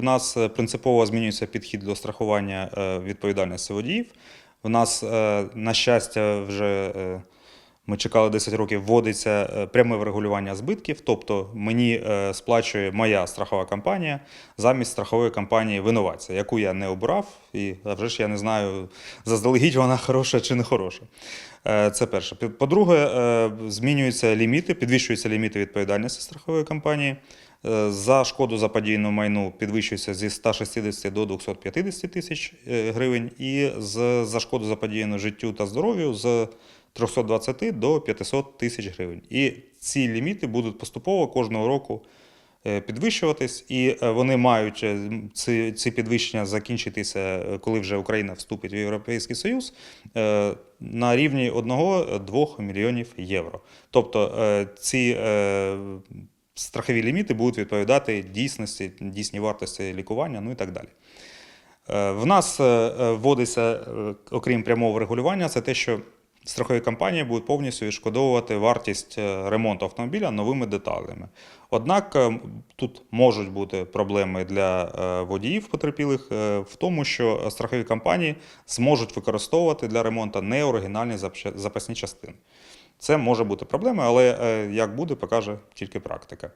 У нас е, принципово змінюється підхід до страхування е, відповідальності водіїв. У нас, е, на щастя, вже ми чекали 10 років, вводиться пряме врегулювання збитків. Тобто мені сплачує моя страхова компанія замість страхової компанії винуватця, яку я не обрав, і вже ж я не знаю заздалегідь вона хороша чи не хороша. Е, Це перше. По-друге, е, змінюються ліміти, підвищуються ліміти відповідальності страхової компанії. Е, За шкоду заподіяну майну підвищується зі 160 до 250 тисяч гривень, і за шкоду заподіяну життю та здоров'ю з 320 до 500 тисяч гривень. І ці ліміти будуть поступово кожного року підвищуватись, і е, вони мають е, ці, ці підвищення закінчитися, е, коли вже Україна вступить в Європейський Союз, е, на рівні 1-2 мільйонів євро. Тобто е, ці е, страхові ліміти будуть відповідати дійсності, дійсній вартості лікування, ну і так далі. Е, В нас е, е, вводиться, е, окрім прямого регулювання, це те, що страхові компанії будуть повністю відшкодовувати вартість е, ремонту автомобіля новими деталями. Однак е, тут можуть бути проблеми для е, водіїв потерпілих в тому, що страхові компанії зможуть використовувати для ремонту неоригінальні запасні частини. Це може бути проблемою, але як буде, покаже тільки практика.